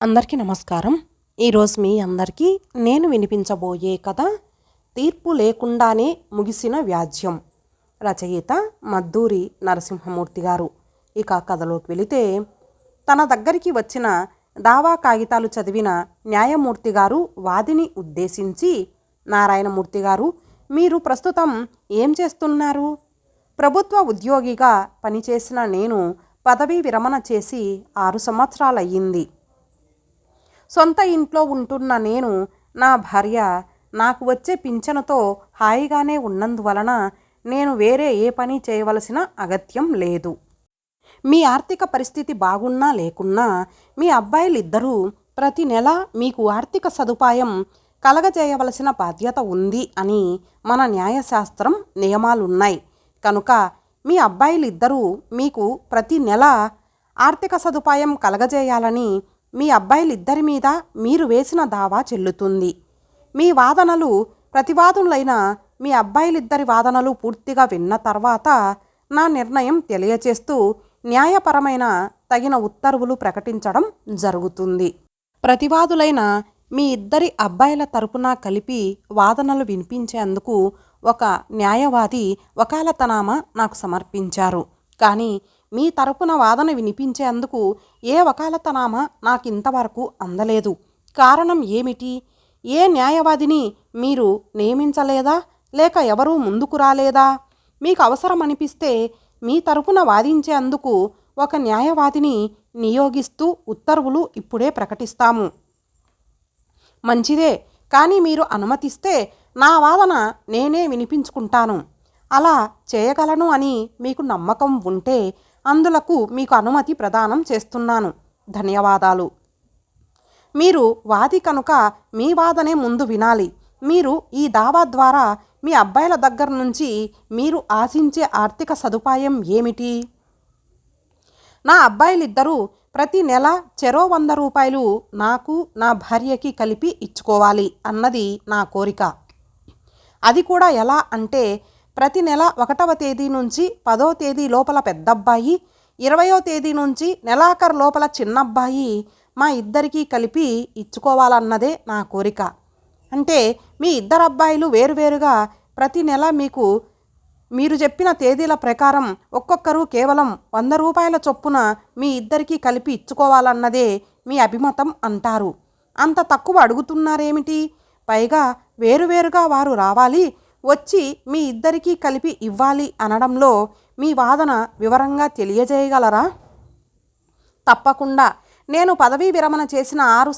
అందరికీ నమస్కారం. ఈరోజు మీ అందరికీ నేను వినిపించబోయే కథ తీర్పు లేకుండానే ముగిసిన వ్యాజ్యం. రచయిత మద్దూరి నరసింహమూర్తి గారు. ఇక కథలోకి వెళితే తన దగ్గరికి వచ్చిన దావా కాగితాలు చదివిన న్యాయమూర్తి గారు వాదిని ఉద్దేశించి నారాయణమూర్తి గారు మీరు ప్రస్తుతం ఏం చేస్తున్నారు? ప్రభుత్వ ఉద్యోగిగా పనిచేసిన నేను పదవీ విరమణ చేసి ఆరు సంవత్సరాలయ్యింది. సొంత ఇంట్లో ఉంటున్న నేను నా భార్య నాకు వచ్చే పింఛనుతో హాయిగానే ఉన్నందువలన నేను వేరే ఏ పని చేయవలసిన అగత్యం లేదు. మీ ఆర్థిక పరిస్థితి బాగున్నా లేకున్నా మీ అబ్బాయిలిద్దరూ ప్రతి నెల మీకు ఆర్థిక సదుపాయం కలగజేయవలసిన బాధ్యత ఉంది అని మన న్యాయశాస్త్రం నియమాలున్నాయి. కనుక మీ అబ్బాయిలిద్దరూ మీకు ప్రతి నెల ఆర్థిక సదుపాయం కలగజేయాలని మీ అబ్బాయిలిద్దరి మీద మీరు వేసిన దావా చెల్లుతుంది. మీ వాదనలు ప్రతివాదులైన మీ అబ్బాయిలిద్దరి వాదనలు పూర్తిగా విన్న తర్వాత నా నిర్ణయం తెలియచేస్తూ న్యాయపరమైన తగిన ఉత్తర్వులు ప్రకటించడం జరుగుతుంది. ప్రతివాదులైన మీ ఇద్దరి అబ్బాయిల తరపున కలిపి వాదనలు వినిపించేందుకు ఒక న్యాయవాది వకాలతనామా నాకు సమర్పించారు. కానీ మీ తరపున వాదన వినిపించేందుకు ఏ వకాలతనామా నాకింతవరకు అందలేదు. కారణం ఏమిటి? ఏ న్యాయవాదిని మీరు నియమించలేదా? లేక ఎవరూ ముందుకు రాలేదా? మీకు అవసరం అనిపిస్తే మీ తరపున వాదించేందుకు ఒక న్యాయవాదిని నియోగిస్తూ ఉత్తర్వులు ఇప్పుడే ప్రకటిస్తాము. మంచిదే కానీ మీరు అనుమతిస్తే నా వాదన నేనే వినిపించుకుంటాను. అలా చేయగలను అని మీకు నమ్మకం ఉంటే అందులకు మీకు అనుమతి ప్రదానం చేస్తున్నాను. ధన్యవాదాలు. మీరు వాది కనుక మీ వాదనే ముందు వినాలి. మీరు ఈ దావా ద్వారా మీ అబ్బాయిల దగ్గర నుంచి మీరు ఆశించే ఆర్థిక సదుపాయం ఏమిటి? నా అబ్బాయిలిద్దరూ ప్రతి నెల చెరో వంద రూపాయలు నాకు నా భార్యకి కలిపి ఇచ్చుకోవాలి అన్నది నా కోరిక. అది కూడా ఎలా అంటే ప్రతి నెల ఒకటవ తేదీ నుంచి పదో తేదీ లోపల పెద్దబ్బాయి ఇరవయో తేదీ నుంచి నెలాఖరు లోపల చిన్నబ్బాయి మా ఇద్దరికీ కలిపి ఇచ్చుకోవాలన్నదే నా కోరిక. అంటే మీ ఇద్దరు అబ్బాయిలు వేరువేరుగా ప్రతి నెల మీకు మీరు చెప్పిన తేదీల ప్రకారం ఒక్కొక్కరు కేవలం వంద రూపాయల చొప్పున మీ ఇద్దరికీ కలిపి ఇచ్చుకోవాలన్నదే మీ అభిమతం అంటారు. అంత తక్కువ అడుగుతున్నారేమిటి? పైగా వేరువేరుగా వారు రావాలి వచ్చి మీ ఇద్దరికీ కలిపి ఇవ్వాలి అనడంలో మీ వాదన వివరంగా తెలియజేయగలరా? తప్పకుండా. నేను పదవీ విరమణ చేసిన ఆరు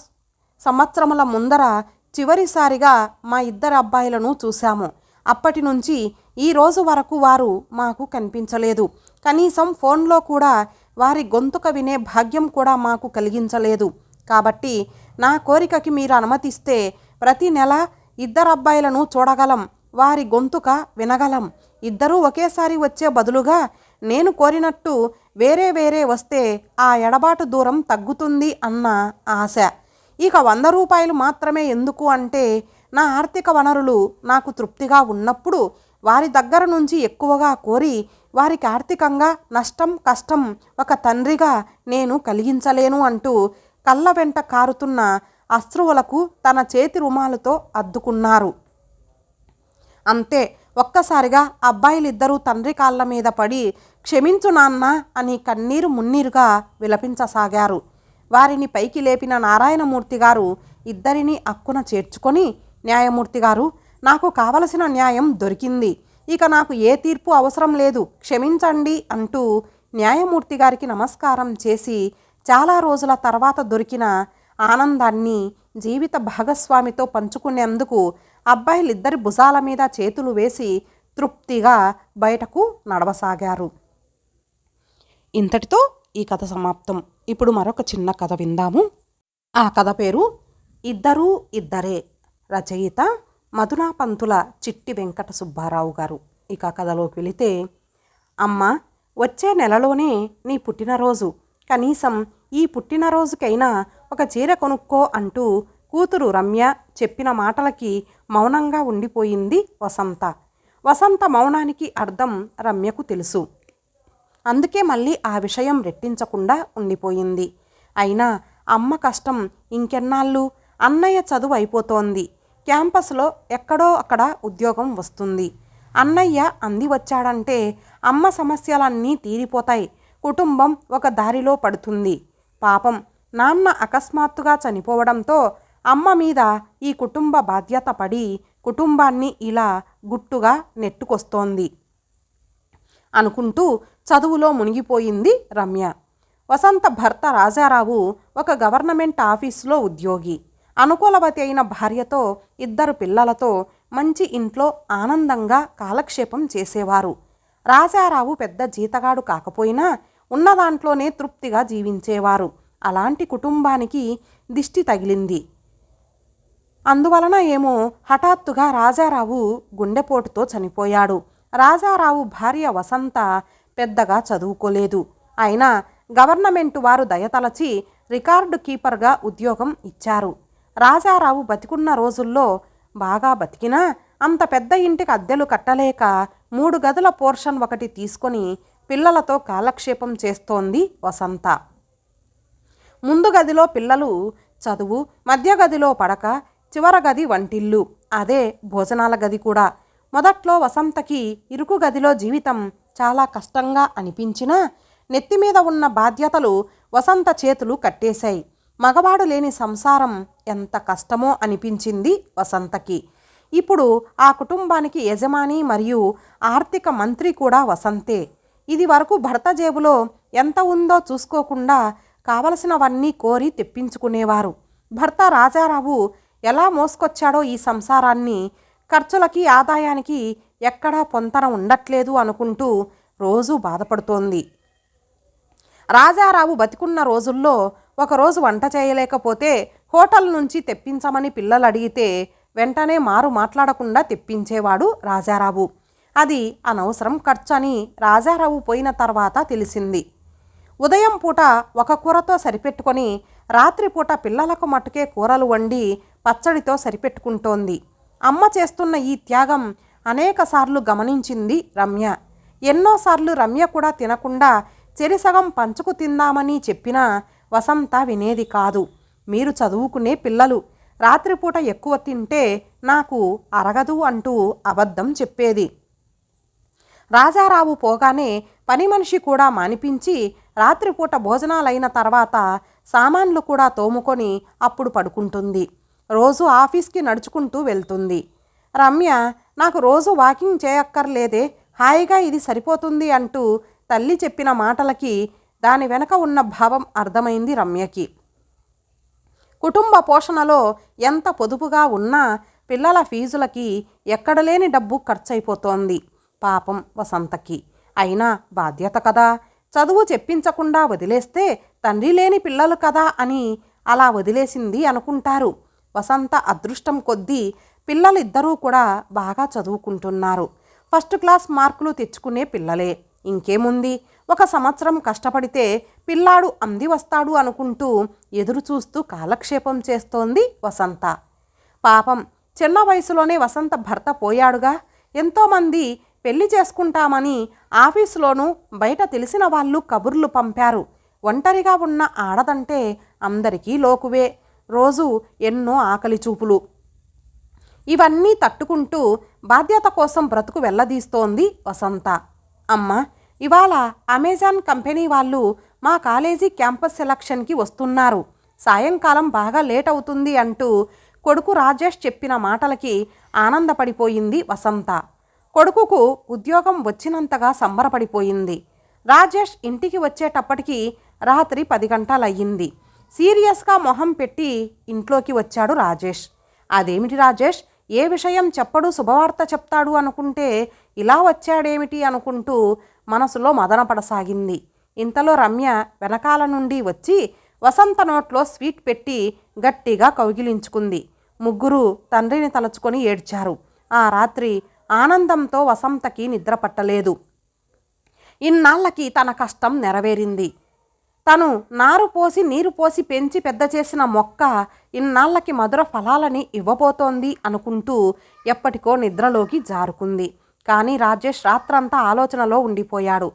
సంవత్సరముల ముందర చివరిసారిగా మా ఇద్దరు అబ్బాయిలను చూశాము. అప్పటి నుంచి ఈ రోజు వరకు వారు మాకు కనిపించలేదు. కనీసం ఫోన్లో కూడా వారి గొంతుక వినే భాగ్యం కూడా మాకు కలిగించలేదు. కాబట్టి నా కోరికకి మీరు అనుమతిస్తే ప్రతి నెల ఇద్దరు అబ్బాయిలను చూడగలం. వారి గొంతుక వినగలం. ఇద్దరూ ఒకేసారి వచ్చే బదులుగా నేను కోరినట్టు వేరే వేరే వస్తే ఆ ఎడబాటు దూరం తగ్గుతుంది అన్న ఆశ. ఇక వంద రూపాయలు మాత్రమే ఎందుకు అంటే నా ఆర్థిక వనరులు నాకు తృప్తిగా ఉన్నప్పుడు వారి దగ్గర నుంచి ఎక్కువగా కోరి వారికి ఆర్థికంగా నష్టం కష్టం ఒక తండ్రిగా నేను కలిగించలేను అంటూ కళ్ళ వెంట కారుతున్న అశ్రువులకు తన చేతి రుమాలతో అద్దుకున్నారు. అంతే ఒక్కసారిగా అబ్బాయిలిద్దరూ తండ్రి కాళ్ళ మీద పడి క్షమించు నాన్న అని కన్నీరు మున్నీరుగా విలపించసాగారు. వారిని పైకి లేపిన నారాయణమూర్తి గారు ఇద్దరిని అక్కున చేర్చుకొని న్యాయమూర్తి గారు నాకు కావలసిన న్యాయం దొరికింది. ఇక నాకు ఏ తీర్పు అవసరం లేదు. క్షమించండి అంటూ న్యాయమూర్తి గారికి నమస్కారం చేసి చాలా రోజుల తర్వాత దొరికిన ఆనందాన్ని జీవిత భాగస్వామితో పంచుకునేందుకు అబ్బాయిలిద్దరి భుజాల మీద చేతులు వేసి తృప్తిగా బయటకు నడవసాగారు. ఇంతటితో ఈ కథ సమాప్తం. ఇప్పుడు మరొక చిన్న కథ విందాము. ఆ కథ పేరు ఇద్దరూ ఇద్దరే రచయిత మధునా పంతుల చిట్టి వెంకట సుబ్బారావు గారు. ఇక కథలోకి వెళితే అమ్మ వచ్చే నెలలోనే నీ పుట్టినరోజు. కనీసం ఈ పుట్టినరోజుకైనా ఒక చీర కొనుక్కో అంటూ కూతురు రమ్య చెప్పిన మాటలకి మౌనంగా ఉండిపోయింది వసంత. వసంత మౌనానికి అర్థం రమ్యకు తెలుసు. అందుకే మళ్ళీ ఆ విషయం రెట్టించకుండా ఉండిపోయింది. అయినా అమ్మ కష్టం ఇంకెన్నాళ్ళు? అన్నయ్య చదువు అయిపోతోంది. క్యాంపస్లో ఎక్కడో అక్కడ ఉద్యోగం వస్తుంది. అన్నయ్య అంది వచ్చాడంటే అమ్మ సమస్యలన్నీ తీరిపోతాయి. కుటుంబం ఒక దారిలో పడుతుంది. పాపం నాన్న అకస్మాత్తుగా చనిపోవడంతో అమ్మ మీద ఈ కుటుంబ బాధ్యత పడి కుటుంబాన్ని ఇలా గుట్టుగా నెట్టుకొస్తోంది అనుకుంటూ చదువులో మునిగిపోయింది రమ్య. వసంత భర్త రాజారావు ఒక గవర్నమెంట్ ఆఫీసులో ఉద్యోగి. అనుకూలవతి అయిన భార్యతో ఇద్దరు పిల్లలతో మంచి ఇంట్లో ఆనందంగా కాలక్షేపం చేసేవారు. రాజారావు పెద్ద జీతగాడు కాకపోయినా ఉన్న దాంట్లోనే తృప్తిగా జీవించేవారు. అలాంటి కుటుంబానికి దిష్టి తగిలింది. అందువలన ఏమో హఠాత్తుగా రాజారావు గుండెపోటుతో చనిపోయాడు. రాజారావు భార్య వసంత పెద్దగా చదువుకోలేదు. అయినా గవర్నమెంట్ వారు దయతలచి రికార్డు కీపర్గా ఉద్యోగం ఇచ్చారు. రాజారావు బతికున్న రోజుల్లో బాగా బతికినా అంత పెద్ద ఇంటికి అద్దెలు కట్టలేక మూడు గదుల పోర్షన్ ఒకటి తీసుకొని పిల్లలతో కాలక్షేపం చేస్తోంది వసంత. ముందు గదిలో పిల్లలు చదువు మధ్య గదిలో పడక చివర గది వంటిల్లు. అదే భోజనాల గది కూడా. మొదట్లో వసంతకి ఇరుకు గదిలో జీవితం చాలా కష్టంగా అనిపించినా నెత్తి మీద ఉన్న బాధ్యతలు వసంత చేతులు కట్టేశాయి. మగవాడు లేని సంసారం ఎంత కష్టమో అనిపించింది వసంతకి. ఇప్పుడు ఆ కుటుంబానికి యజమాని మరియు ఆర్థిక మంత్రి కూడా వసంతే. ఇది వరకు భర్త జేబులో ఎంత ఉందో చూసుకోకుండా కావలసినవన్నీ కోరి తెప్పించుకునేవారు. భర్త రాజారావు ఎలా మోసుకొచ్చాడో ఈ సంసారాన్ని ఖర్చులకి ఆదాయానికి ఎక్కడా పొంతన ఉండట్లేదు అనుకుంటూ రోజూ బాధపడుతోంది. రాజారావు బతికున్న రోజుల్లో ఒకరోజు వంట చేయలేకపోతే హోటల్ నుంచి తెప్పించమని పిల్లలు అడిగితే వెంటనే మారు మాట్లాడకుండా తెప్పించేవాడు రాజారావు. అది అనవసరం ఖర్చు అని రాజారావు పోయిన తర్వాత తెలిసింది. ఉదయం పూట ఒక కూరతో సరిపెట్టుకొని రాత్రిపూట పిల్లలకు మట్టుకే కూరలు వండి పచ్చడితో సరిపెట్టుకుంటోంది. అమ్మ చేస్తున్న ఈ త్యాగం అనేకసార్లు గమనించింది రమ్య. ఎన్నోసార్లు రమ్య కూడా తినకుండా చెరిసగం పంచుకు తిందామని చెప్పినా వసంత వినేది కాదు. మీరు చదువుకునే పిల్లలు రాత్రిపూట ఎక్కువ తింటే నాకు అరగదు అంటూ అబద్ధం చెప్పేది. రాజారావు పోగానే పని మనిషి కూడా మానిపించి రాత్రిపూట భోజనాలైన తర్వాత సామాన్లు కూడా తోముకొని అప్పుడు పడుకుంటుంది. రోజు ఆఫీస్కి నడుచుకుంటూ వెళ్తుంది. రమ్య నాకు రోజు వాకింగ్ చేయక్కర్లేదే హాయిగా ఇది సరిపోతుంది అంటూ తల్లి చెప్పిన మాటలకి దాని వెనక ఉన్న భావం అర్థమైంది రమ్యకి. కుటుంబ పోషణలో ఎంత పొదుపుగా ఉన్నా పిల్లల ఫీజులకి ఎక్కడలేని డబ్బు ఖర్చయిపోతోంది పాపం వసంతకి. అయినా బాధ్యత కదా చదువు చెప్పించకుండా వదిలేస్తే తండ్రి లేని పిల్లలు కదా అని అలా వదిలేసింది అనుకుంటారు. వసంత అదృష్టం కొద్దీ పిల్లలిద్దరూ కూడా బాగా చదువుకుంటున్నారు. ఫస్ట్ క్లాస్ మార్కులు తెచ్చుకునే పిల్లలే. ఇంకేముంది? ఒక సంవత్సరం కష్టపడితే పిల్లాడు అంది వస్తాడు అనుకుంటూ ఎదురు చూస్తూ కాలక్షేపం చేస్తోంది వసంత. పాపం చిన్న వయసులోనే వసంత భర్త పోయాడుగా. ఎంతోమంది పెళ్ళి చేసుకుంటామని ఆఫీసులోనూ బయట తెలిసిన వాళ్ళు కబుర్లు పంపారు. ఒంటరిగా ఉన్న ఆడదంటే అందరికీ లోకువే. రోజు ఎన్నో ఆకలి చూపులు. ఇవన్నీ తట్టుకుంటూ బాధ్యత కోసం బ్రతుకు వెళ్ళదీస్తోంది వసంత. అమ్మ ఇవాళ అమెజాన్ కంపెనీ వాళ్ళు మా కాలేజీ క్యాంపస్ సెలక్షన్కి వస్తున్నారు. సాయంకాలం బాగా లేట్ అవుతుంది అంటూ కొడుకు రాజేష్ చెప్పిన మాటలకి ఆనందపడిపోయింది వసంత. కొడుకుకు ఉద్యోగం వచ్చినంతగా సంబరపడిపోయింది. రాజేష్ ఇంటికి వచ్చేటప్పటికి రాత్రి పది గంటలయ్యింది. సీరియస్గా మొహం పెట్టి ఇంట్లోకి వచ్చాడు రాజేష్. అదేమిటి రాజేష్? ఏ విషయం చెప్పడు శుభవార్త చెప్తాడు అనుకుంటే ఇలా వచ్చాడేమిటి అనుకుంటూ మనసులో మదనపడసాగింది ఇంతలో రమ్య వెనకాల నుండి వచ్చి వసంత నోట్లో స్వీట్ పెట్టి గట్టిగా కౌగిలించుకుంది. ముగ్గురు తండ్రిని తలుచుకొని ఏడ్చారు. ఆ రాత్రి ఆనందంతో వసంతకి నిద్ర పట్టలేదు. ఇన్నాళ్ళకి తన కష్టం నెరవేరింది. తను నారు పోసి నీరు పోసి పెంచి పెద్ద చేసిన మొక్క ఇన్నాళ్ళకి మధుర ఫలాలని ఇవ్వబోతోంది అనుకుంటూ ఎప్పటికో నిద్రలోకి జారుకుంది. కానీ రాజేష్ రాత్రంతా ఆలోచనలో ఉండిపోయాడు.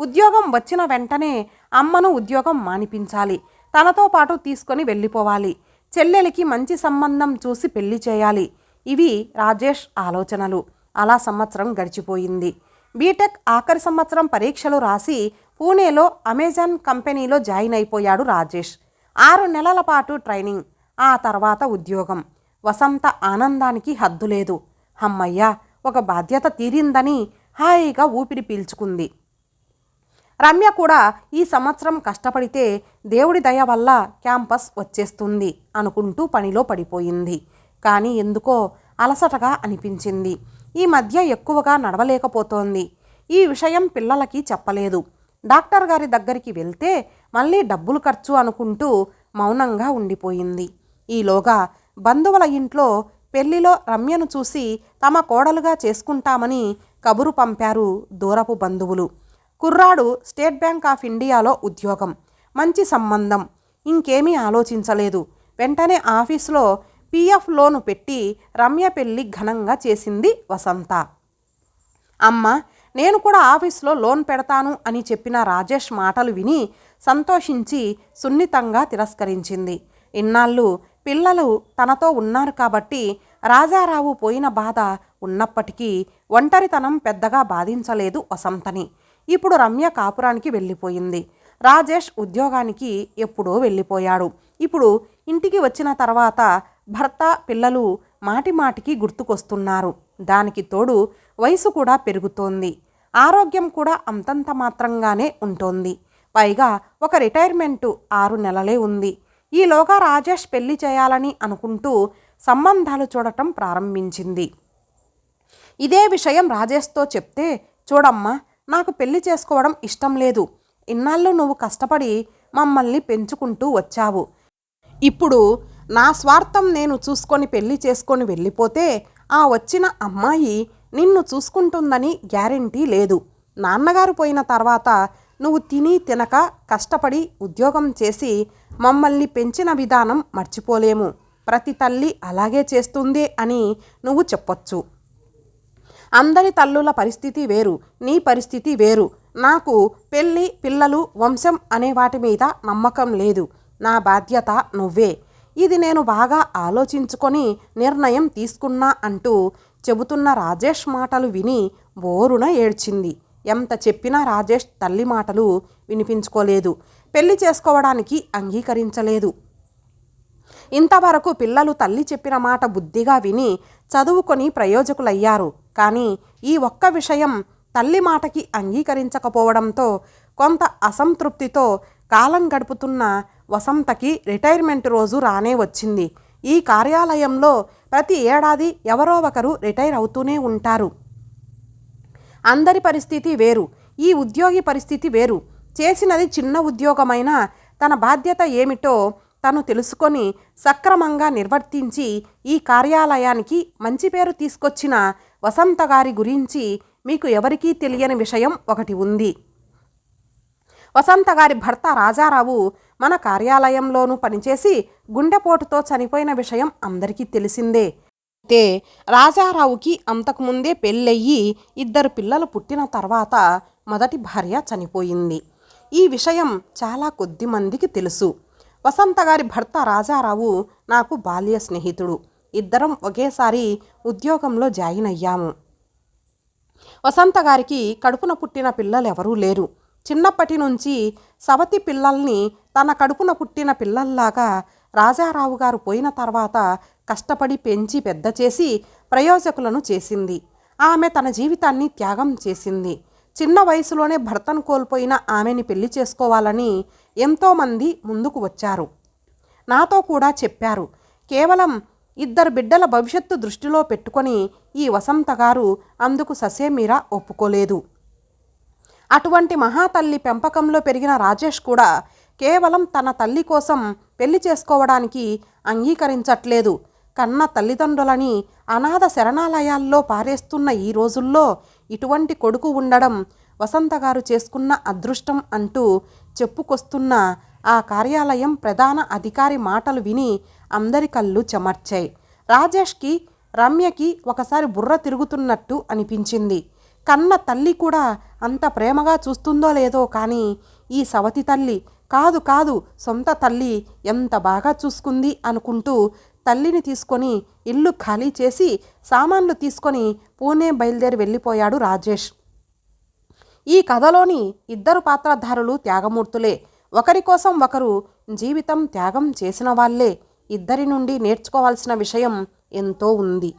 ఉద్యోగం వచ్చిన వెంటనే అమ్మను ఉద్యోగం మానిపించాలి. తనతో పాటు తీసుకొని వెళ్ళిపోవాలి. చెల్లెలికి మంచి సంబంధం చూసి పెళ్ళి చేయాలి. ఇవి రాజేష్ ఆలోచనలు. అలా సంవత్సరం గడిచిపోయింది. బీటెక్ ఆఖరి సంవత్సరం పరీక్షలు రాసి పూణేలో అమెజాన్ కంపెనీలో జాయిన్ అయిపోయాడు రాజేష్. ఆరు నెలల పాటు ట్రైనింగ్ ఆ తర్వాత ఉద్యోగం. వసంత ఆనందానికి హద్దు లేదు. హమ్మయ్య ఒక బాధ్యత తీరిందని హాయిగా ఊపిరి పీల్చుకుంది. రమ్య కూడా ఈ సంవత్సరం కష్టపడితే దేవుడి దయ వల్ల క్యాంపస్ వచ్చేస్తుంది అనుకుంటూ పనిలో పడిపోయింది. కానీ ఎందుకో అలసటగా అనిపించింది. ఈ మధ్య ఎక్కువగా నడవలేకపోతోంది. ఈ విషయం పిల్లలకి చెప్పలేదు. డాక్టర్ గారి దగ్గరికి వెళ్తే మళ్ళీ డబ్బులు ఖర్చు అనుకుంటూ మౌనంగా ఉండిపోయింది. ఈలోగా బంధువుల ఇంట్లో పెళ్ళిలో రమ్యను చూసి తమ కోడలుగా చేసుకుంటామని కబురు పంపారు దూరపు బంధువులు. కుర్రాడు స్టేట్ బ్యాంక్ ఆఫ్ ఇండియాలో ఉద్యోగం. మంచి సంబంధం. ఇంకేమీ ఆలోచించలేదు. వెంటనే ఆఫీసులో పీఎఫ్ లోను పెట్టి రమ్య పెళ్ళి ఘనంగా చేసింది వసంత. అమ్మ నేను కూడా ఆఫీస్లో లోన్ పెడతాను అని చెప్పిన రాజేష్ మాటలు విని సంతోషించి సున్నితంగా తిరస్కరించింది. ఇన్నాళ్ళు పిల్లలు తనతో ఉన్నారు కాబట్టి రాజారావు పోయిన బాధ ఉన్నప్పటికీ ఒంటరితనం పెద్దగా బాధించలేదు వసంతని. ఇప్పుడు రమ్య కాపురానికి వెళ్ళిపోయింది. రాజేష్ ఉద్యోగానికి ఎప్పుడో వెళ్ళిపోయాడు. ఇప్పుడు ఇంటికి వచ్చిన తర్వాత భర్త పిల్లలు మాటి మాటికి గుర్తుకొస్తున్నారు. దానికి తోడు వయసు కూడా పెరుగుతోంది. ఆరోగ్యం కూడా అంతంత మాత్రంగానే ఉంటోంది. పైగా ఒక రిటైర్మెంటు ఆరు నెలలే ఉంది. ఈలోగా రాజేష్ పెళ్ళి చేయాలని అనుకుంటూ సంబంధాలు చూడటం ప్రారంభించింది. ఇదే విషయం రాజేష్తో చెప్తే చూడమ్మా నాకు పెళ్ళి చేసుకోవడం ఇష్టం లేదు. ఇన్నాళ్ళు నువ్వు కష్టపడి మమ్మల్ని పెంచుకుంటూ వచ్చావు. ఇప్పుడు నా స్వార్థం నేను చూసుకొని పెళ్ళి చేసుకొని వెళ్ళిపోతే ఆ వచ్చిన అమ్మాయి నిన్ను చూసుకుంటుందని గ్యారెంటీ లేదు. నాన్నగారు పోయిన తర్వాత నువ్వు తిని తినక కష్టపడి ఉద్యోగం చేసి మమ్మల్ని పెంచిన విధానం మర్చిపోలేము. ప్రతి తల్లి అలాగే చేస్తుంది అని నువ్వు చెప్పొచ్చు. అందరి తల్లుల పరిస్థితి వేరు నీ పరిస్థితి వేరు. నాకు పెళ్ళి పిల్లలు వంశం అనే వాటి మీద నమ్మకం లేదు. నా బాధ్యత నువ్వే. ఇది నేను బాగా ఆలోచించుకొని నిర్ణయం తీసుకున్నా అంటూ చెబుతున్న రాజేష్ మాటలు విని బోరున ఏడ్చింది. ఎంత చెప్పినా రాజేష్ తల్లి మాటలు వినిపించుకోలేదు. పెళ్ళి చేసుకోవడానికి అంగీకరించలేదు. ఇంతవరకు పిల్లలు తల్లి చెప్పిన మాట బుద్ధిగా విని చదువుకొని ప్రయోజకులయ్యారు. కానీ ఈ ఒక్క విషయం తల్లి మాటకి అంగీకరించకపోవడంతో కొంత అసంతృప్తితో కాలం గడుపుతున్న వసంతకి రిటైర్మెంట్ రోజు రానే వచ్చింది. ఈ కార్యాలయంలో ప్రతి ఏడాది ఎవరో ఒకరు రిటైర్ అవుతూనే ఉంటారు. అందరి పరిస్థితి వేరు ఈ ఉద్యోగి పరిస్థితి వేరు. చేసినది చిన్న ఉద్యోగమైనా తన బాధ్యత ఏమిటో తను తెలుసుకొని సక్రమంగా నిర్వర్తించి ఈ కార్యాలయానికి మంచి పేరు తీసుకొచ్చిన వసంత గారి గురించి మీకు ఎవరికీ తెలియని విషయం ఒకటి ఉంది. వసంత గారి భర్త రాజారావు మన కార్యాలయంలోనూ పనిచేసి గుండెపోటుతో చనిపోయిన విషయం అందరికీ తెలిసిందే. అయితే రాజారావుకి అంతకుముందే పెళ్ళయ్యి ఇద్దరు పిల్లలు పుట్టిన తర్వాత మొదటి భార్య చనిపోయింది. ఈ విషయం చాలా కొద్ది మందికి తెలుసు. వసంత గారి భర్త రాజారావు నాకు బాల్య స్నేహితుడు. ఇద్దరం ఒకేసారి ఉద్యోగంలో జాయిన్ అయ్యాము. వసంత గారికి కడుపున పుట్టిన పిల్లలు ఎవరూ లేరు. చిన్నప్పటి నుంచి సవతి పిల్లల్ని తన కడుపున పుట్టిన పిల్లల్లాగా రాజారావు గారు పోయిన తర్వాత కష్టపడి పెంచి పెద్ద చేసి ప్రయోజకులను చేసింది. ఆమె తన జీవితాన్ని త్యాగం చేసింది. చిన్న వయసులోనే భర్తను కోల్పోయిన ఆమెని పెళ్ళి చేసుకోవాలని ఎంతోమంది ముందుకు వచ్చారు. నాతో కూడా చెప్పారు. కేవలం ఇద్దరు బిడ్డల భవిష్యత్తు దృష్టిలో పెట్టుకొని ఈ వసంత గారు అందుకు ససేమీరా ఒప్పుకోలేదు. అటువంటి మహాతల్లి పెంపకంలో పెరిగిన రాజేష్ కూడా కేవలం తన తల్లి కోసం పెళ్ళి చేసుకోవడానికి అంగీకరించట్లేదు. కన్న తల్లిదండ్రులని అనాథ శరణాలయాల్లో పారేస్తున్న ఈ రోజుల్లో ఇటువంటి కొడుకు ఉండడం వసంత గారు చేసుకున్న అదృష్టం అంటూ చెప్పుకొస్తున్న ఆ కార్యాలయం ప్రధాన అధికారి మాటలు విని అందరి కళ్ళు చెమర్చాయి. రాజేష్కి రమ్యకి ఒకసారి బుర్ర తిరుగుతున్నట్టు అనిపించింది. కన్న తల్లి కూడా అంత ప్రేమగా చూస్తుందో లేదో కానీ ఈ సవతి తల్లి కాదు కాదు సొంత తల్లి ఎంత బాగా చూసుకుంది అనుకుంటూ తల్లిని తీసుకొని ఇల్లు ఖాళీ చేసి సామాన్లు తీసుకొని పూణే బయలుదేరి వెళ్ళిపోయాడు రాజేష్. ఈ కథలోని ఇద్దరు పాత్రధారులు త్యాగమూర్తులే. ఒకరి కోసం ఒకరు జీవితం త్యాగం చేసిన వాళ్ళే. ఇద్దరి నుండి నేర్చుకోవాల్సిన విషయం ఎంతో ఉంది.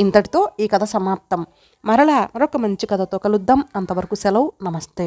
ఇంతటితో ఈ కథ సమాప్తం. మరలా మరొక మంచి కథతో కలుద్దాం. అంతవరకు సెలవు. నమస్తే.